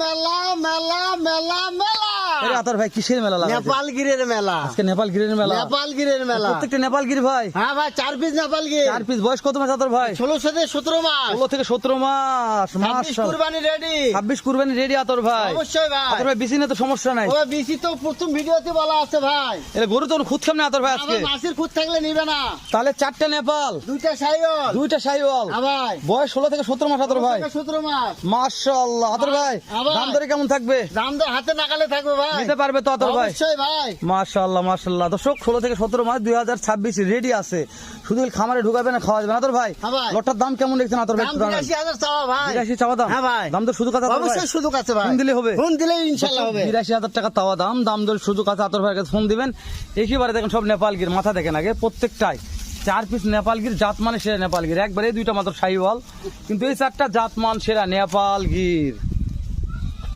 মেলা মেলা মেলা মেলা আরে আতর ভাই কিসের মেলা লাগাইছে? নেপালগিরের মেলা। আজকে নেপাল গিরের মেলা? নেপালগিরের মেলা। প্রত্যেকটা নেপাল গির ভাই? হ্যাঁ ভাই চার পিস নেপালগির চার পিস বয়স কত মাস আতর ভাই? ষোলো থেকে সতেরো মাস। ষোলো থেকে সতেরো মাস। মাস কুরবানি রেডি ছাব্বিশ কুরবানি রেডি আতর ভাই। অবশ্যই ভাই। আতর ভাই বেশি না তো সমস্যা নাই। বিসি তো প্রথম ভিডিওতে বলা আছে ভাই। এটা গরু তো খুদ আতর ভাই আজকে। মাসির খুদ থাকলে নিবে না। তাহলে চারটা নেপাল দুইটা সাইল দুইটা সাইওয়াল। হ্যাঁ ভাই। বয়স ষোলো থেকে সতেরো মাস আতর ভাই। সতেরো মাস। মাশাআল্লাহ আতর ভাই দাম দরে কেমন থাকবে? দাম হাতে নাগালে থাকবে ভাই। নিতে পারবে তো আতর ভাই? অবশ্যই ভাই। মাশাআল্লাহ মাশাআল্লাহ। দর্শক ষোলো থেকে সতেরো মাস দুই হাজার ছাব্বিশ রেডি আছে। শুধু খামারে ঢুকাবে না খাওয়া যাবে না। ভাই হ্যাঁ লটার দাম কেমন দেখছেন আতর ভাই চাওয়া ভাই। বিরাশি চাওয়া দাম? হ্যাঁ ভাই। দাম তো শুধু কথা অবশ্যই ভাই। ফোন দিলে হবে? ফোন দিলে ইনশাল্লাহ হবে। বিরাশি হাজার টাকা তাওয়া দাম। দাম দর আতর ভাইয়ের কাছে ফোন দিবেন। একেবারে দেখেন সব নেপালগির মাথা দেখেন আগে। প্রত্যেকটাই চার পিস নেপালগির জাত মানে সেরা নেপালগির একবারে দুইটা মাত্র সাইওয়াল কিন্তু এই চারটা জাত মান সেরা নেপালগির